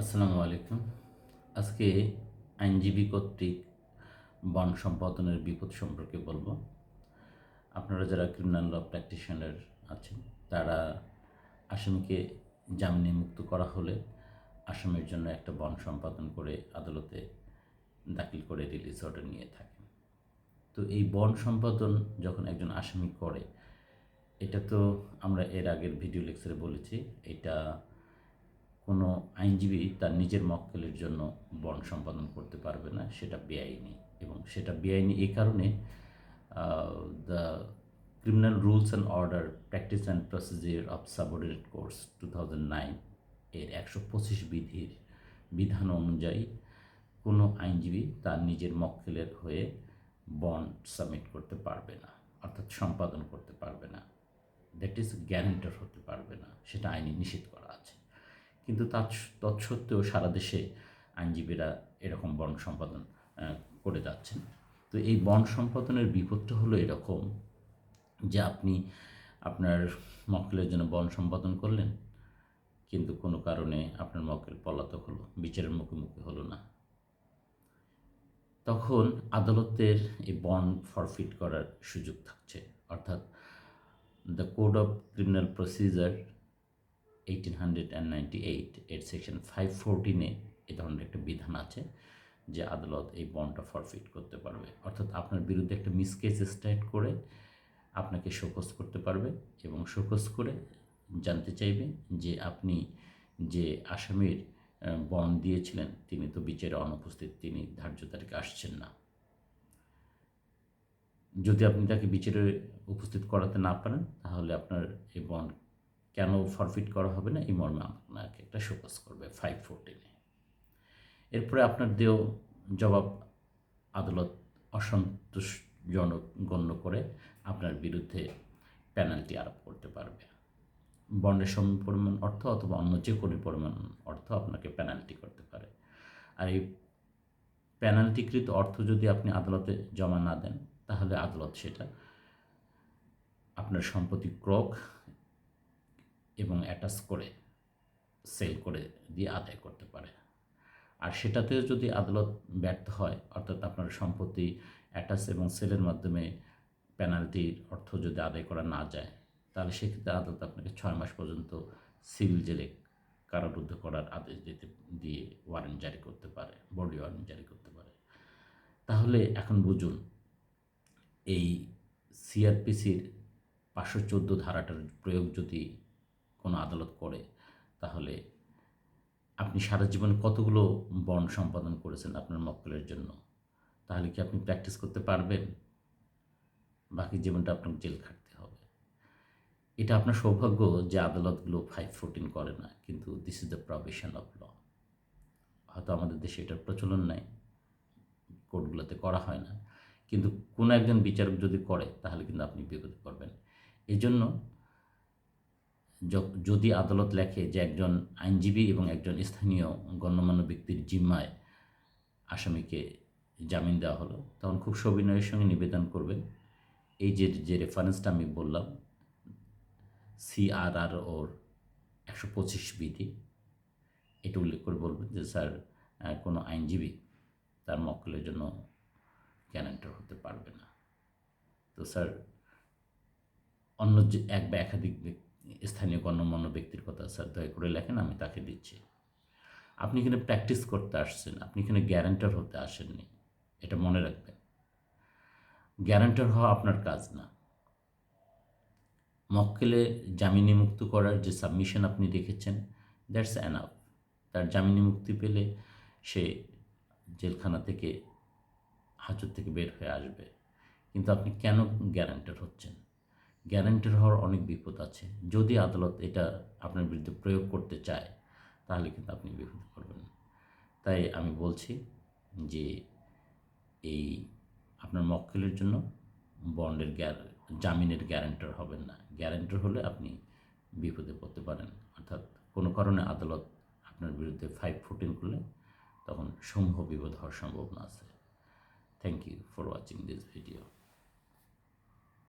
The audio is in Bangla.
আসসালামু আলাইকুম। আজকে আইনজীবী কর্তৃক বন সম্পাদনের বিপদ সম্পর্কে বলব। আপনারা যারা ক্রিমিনাল ল প্র্যাকটিশনার আছেন, তারা আসামিকে জামিনে মুক্ত করা হলে আসামির জন্য একটা বন সম্পাদন করে আদালতে দাখিল করে রিলিজ অর্ডার নিয়ে থাকেন। তো এই বন সম্পাদন যখন একজন আসামি করে, এটা তো আমরা এর আগের ভিডিও লেকচারে বলেছি, এটা কোনো আইনজীবী তার নিজের মক্কেলের জন্য বন্ড সম্পাদন করতে পারবে না, সেটা বেআইনি। এবং সেটা বেআইনি এই কারণে the criminal rules and order practice and procedure of subordinate courts two thousand nine এর একশো পঁচিশ বিধির বিধান অনুযায়ী কোনো আইনজীবী তার নিজের মক্কেলের হয়ে বন্ড সাবমিট করতে পারবে না, অর্থাৎ সম্পাদন করতে পারবে না। দ্যাট ইজ গ্যারেন্টার হতে পারবে না, সেটা আইনি নিষেধ করা। কিন্তু তা তৎসত্ত্বেও সারা দেশে আইনজীবীরা এরকম বন সম্পাদন করে যাচ্ছেন। তো এই বন সম্পাদনের বিপদটা হলো এরকম যে আপনি আপনার মক্কেলের জন্য বন সম্পাদন করলেন, কিন্তু কোনো কারণে আপনার মক্কেল পলাতক হলো, বিচারের মুখোমুখি হলো না। তখন আদালতের এই বন ফরফিট করার সুযোগ থাকছে। অর্থাৎ the code of criminal procedure eighteen hundred and ninety eight section five ফোরটিনে এ ধরনের একটা বিধান আছে যে আদালত এই বন্ডটা ফরফিট করতে পারবে। অর্থাৎ আপনার বিরুদ্ধে একটা মিসকেস স্টার্ট করে আপনাকে শোকস করতে পারবে এবং শোকস করে জানতে চাইবে যে আপনি যে আসামির বন্ড দিয়েছিলেন, তিনি তো বিচারে অনুপস্থিত, তিনি ধার্য তারিখে আসছেন না। যদি আপনি তাকে বিচারে উপস্থিত করাতে না পারেন, তাহলে আপনার এই বন্ড কেন ফরফিট করা হবে না? এই মর্মে আপনাকে একটা শোকস করবে ফাইভ ফোরটিনে এরপরে আপনার দেহ জবাব আদালত অসন্তোষজনক গণ্য করে আপনার বিরুদ্ধে পেনাল্টি আরোপ করতে পারবে। বন্ডের সম পরিমাণ অর্থ অথবা অন্য যে কোনো পরিমাণ অর্থ আপনাকে পেনাল্টি করতে পারে। আর এই পেনাল্টিকৃত অর্থ যদি আপনি আদালতে জমা না দেন, তাহলে আদালত সেটা আপনার সম্পত্তি ক্রক এবং অ্যাটাচ করে সেল করে দিয়ে আদায় করতে পারে। আর সেটাতে যদি আদালত ব্যর্থ হয়, অর্থাৎ আপনার সম্পত্তি অ্যাটাচ এবং সেলের মাধ্যমে পেনাল্টির অর্থ যদি আদায় করা না যায়, তাহলে সেক্ষেত্রে আদালত আপনাকে ছয় মাস পর্যন্ত সিভিল জেলে কারারুদ্ধ করার আদেশ দিতে, দিয়ে ওয়ারেন্ট জারি করতে পারে বডি ওয়ারেন্ট জারি করতে পারে। তাহলে এখন বুঝুন, এই সিআরপিসির পাঁচশো চোদ্দ ধারাটার প্রয়োগ যদি কোনো আদালত করে, তাহলে আপনি সারা জীবন কতগুলো বন্ড সম্পাদন করেছেন আপনার মক্কেলের জন্য? তাহলে কি আপনি প্র্যাকটিস করতে পারবেন? বাকি জীবনটা আপনাকে জেল খাটতে হবে। এটা আপনার সৌভাগ্য যে আদালতগুলো ফাইভ ফোরটিন করে না, কিন্তু this is the provision of law হয়তো আমাদের দেশে এটার প্রচলন নাই, কোর্টগুলোতে করা হয় না, কিন্তু কোনো একজন বিচারক যদি করে, তাহলে কিন্তু আপনি বিপদে পড়বেন। এই জন্য যদি আদালত লেখে যে একজন আইনজীবী এবং একজন স্থানীয় গণ্যমান্য ব্যক্তির জিম্মায় আসামিকে জামিন দেওয়া হলো, তখন খুব সবিনয়ের সঙ্গে নিবেদন করবেন। এই যে যে রেফারেন্সটা আমি বললাম সিআরআর ওর একশো পঁচিশ বিধি এটা উল্লেখ করে বলবেন যে, স্যার কোনো আইনজীবী তার মক্কেলের জন্য গ্যারান্টার হতে পারবে না। তো স্যার, অন্য যে এক বা একাধিক ব্যক্তি- স্থানীয় গণ্যমান্য ব্যক্তির কথা স্যার দয়া করে লেখেন, আমি তাকে দিচ্ছি। আপনি এখানে প্র্যাকটিস করতে আসছেন, আপনি এখানে গ্যারান্টার হতে আসেননি, এটা মনে রাখবেন। গ্যারান্টার হওয়া আপনার কাজ না। মক্কেলে জামিনী মুক্ত করার যে সাবমিশন আপনি রেখেছেন দ্যাটস অ্যানাফ তার জামিনী মুক্তি পেলে সে জেলখানা থেকে হাজত থেকে বের হয়ে আসবে। কিন্তু আপনি কেন গ্যারান্টার হচ্ছেন? গ্যারান্টার হওয়ার অনেক বিপদ আছে। যদি আদালত এটা আপনার বিরুদ্ধে প্রয়োগ করতে চায়, তাহলে কিন্তু আপনি বিপদে পড়বেন তাই আমি বলছি যে এই আপনার মক্কেলের জন্য বন্ডের গ্যার, জামিনের গ্যারান্টার হবেন না। গ্যারান্টার হলে আপনি বিপদে পড়তে পারেন। অর্থাৎ কোনো কারণে আদালত আপনার বিরুদ্ধে ফাইভ ফোরটিন করলে তখন সমূহ বিপদ হওয়ার সম্ভাবনা আছে। Thank you for watching this video